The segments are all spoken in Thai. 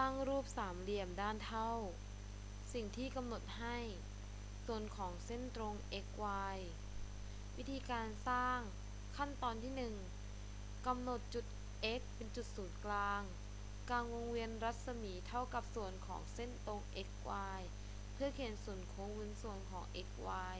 สร้างรูปสามเหลี่ยมด้านเท่า สิ่งที่กำหนดให้ส่วนของเส้นตรง x y วิธีการสร้างขั้นตอนที่1กำหนดจุด x เป็นจุดศูนย์กลาง กลางวงเวียนรัศมีเท่ากับส่วนของเส้นตรง x y เพื่อเขียนส่วนโค้งบนส่วนของ xy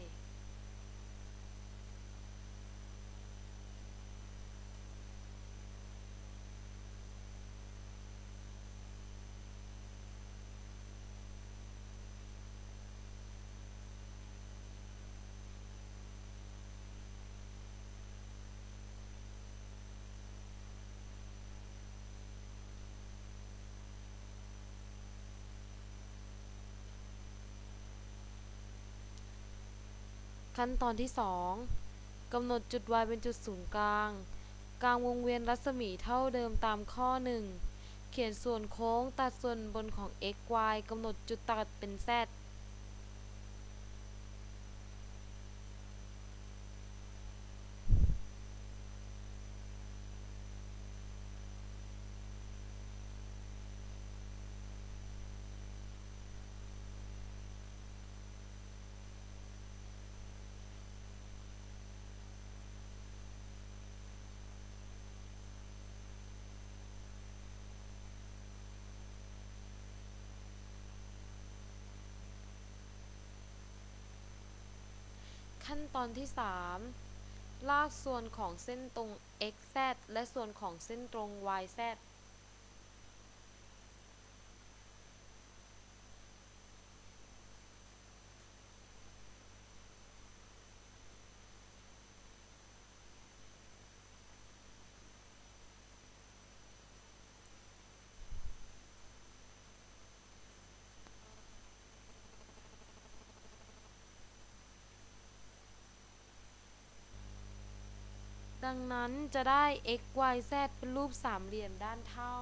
ขั้นตอนที่ 2กำหนดจุด y เป็นจุดศูนย์กลาง กลางวงเวียนรัศมีเท่าเดิมตามข้อ 1 เขียนส่วนโค้งตัดส่วนบนของ x y กำหนดจุดตัดเป็น z ขั้นตอนที่ 3 ลากส่วนของเส้นตรง x z และส่วนของเส้นตรง y ดังนั้นจะได้ x y z เป็นรูปสามเหลี่ยมด้านเท่า